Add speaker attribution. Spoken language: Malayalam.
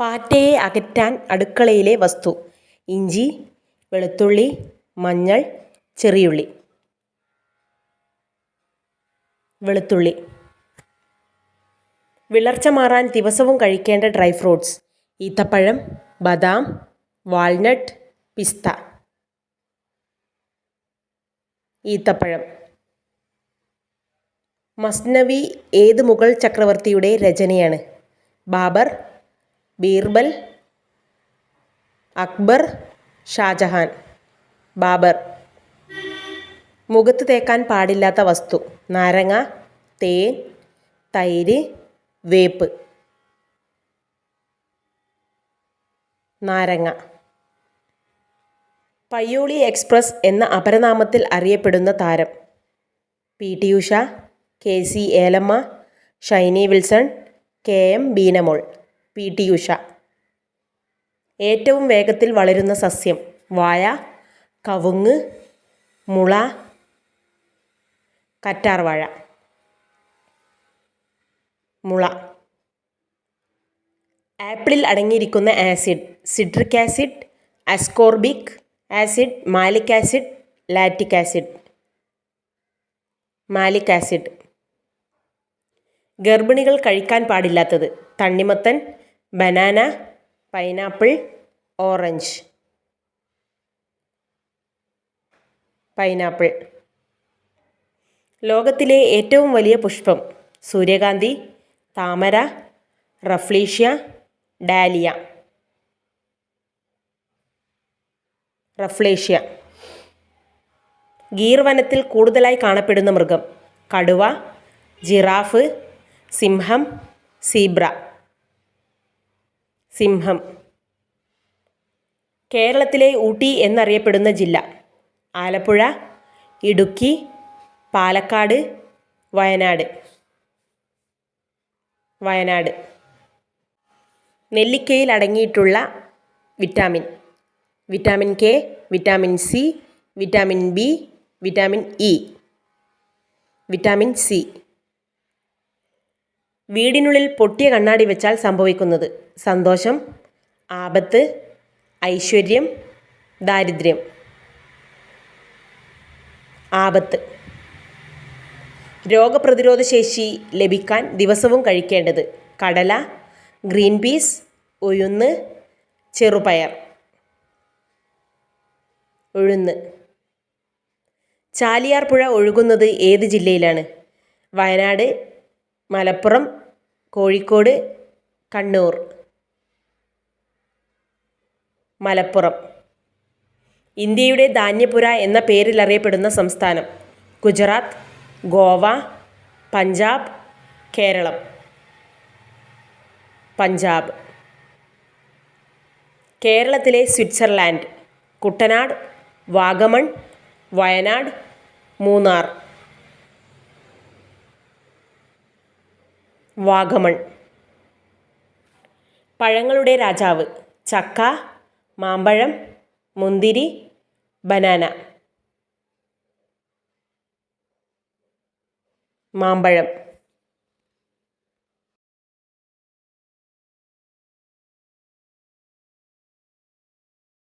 Speaker 1: പാറ്റയെ അകറ്റാൻ അടുക്കളയിലെ വസ്തു. ഇഞ്ചി വെളുത്തുള്ളി മഞ്ഞൾ ചെറിയുള്ളി. വെളുത്തുള്ളി. വിളർച്ച മാറാൻ ദിവസവും കഴിക്കേണ്ട ഡ്രൈ ഫ്രൂട്ട്സ്. ഈത്തപ്പഴം ബദാം വാൾനട്ട് പിസ്ത. ഈത്തപ്പഴം. മസ്നവി ഏത് മുഗൾ ചക്രവർത്തിയുടെ രചനയാണ്? ബാബർ ബീർബൽ അക്ബർ ഷാജഹാൻ ബാബർ. മുഖത്ത് തേക്കാൻ പാടില്ലാത്ത വസ്തു നാരങ്ങ തേൻ തൈര് വേപ്പ്. നാരങ്ങ. പയ്യോളി എക്സ്പ്രസ് എന്ന അപരനാമത്തിൽ അറിയപ്പെടുന്ന താരം. P. T. Usha K. C. Elamma Shiny Wilson K. M. Beenamol. P. T. Usha. ഏറ്റവും വേഗത്തിൽ വളരുന്ന സസ്യം. വാഴ കവുങ്ങ് മുള കറ്റാർവാഴ. മുള. ആപ്പിളിൽ അടങ്ങിയിരിക്കുന്ന acid citric acid ascorbic acid malic acid lactic acid. Malic acid. ഗർഭിണികൾ കഴിക്കാൻ പാടില്ലാത്തത്. തണ്ണിമത്തൻ ബനാന പൈനാപ്പിൾ ഓറഞ്ച് പൈനാപ്പിൾ ലോകത്തിലെ ഏറ്റവും വലിയ പുഷ്പം സൂര്യകാന്തി താമര റഫ്ലീഷ്യ ഡാലിയ. റഫ്ലേഷ്യ. ഗീർവനത്തിൽ കൂടുതലായി കാണപ്പെടുന്ന മൃഗം കടുവ ജിറാഫ് സിംഹം സീബ്ര. സിംഹം. കേരളത്തിലെ ഊട്ടി എന്നറിയപ്പെടുന്ന ജില്ല. ആലപ്പുഴ ഇടുക്കി പാലക്കാട് വയനാട്. വയനാട്. നെല്ലിക്കയിൽ അടങ്ങിയിട്ടുള്ള vitamin. Vitamin K vitamin C vitamin B vitamin E. Vitamin C. വീടിനുള്ളിൽ പൊട്ടിയ കണ്ണാടി വെച്ചാൽ സംഭവിക്കുന്നത്. സന്തോഷം ആപത്ത് ഐശ്വര്യം ദാരിദ്ര്യം. ആപത്ത്. രോഗപ്രതിരോധ ശേഷി ലഭിക്കാൻ ദിവസവും കഴിക്കേണ്ടത് കടല ഗ്രീൻ പീസ് ഉഴുന്ന് ചെറുപയർ. ഉഴുന്ന്. ചാലിയാർ പുഴ ഒഴുകുന്നത് ഏത് ജില്ലയിലാണ്? വയനാട് മലപ്പുറം കോഴിക്കോട് കണ്ണൂർ. മലപ്പുറം. ഇന്ത്യയുടെ ധാന്യപുര എന്ന പേരിൽ അറിയപ്പെടുന്ന സംസ്ഥാനം. ഗുജറാത്ത് ഗോവ പഞ്ചാബ് കേരളം. പഞ്ചാബ്. കേരളത്തിലെ സ്വിറ്റ്സർലാൻഡ് കുട്ടനാട് വാഗമൺ വയനാട് മൂന്നാർ. വാഗമൺ. പഴങ്ങളുടെ രാജാവ് ചക്ക മാമ്പഴം മുന്തിരി ബനാന. മാമ്പഴം.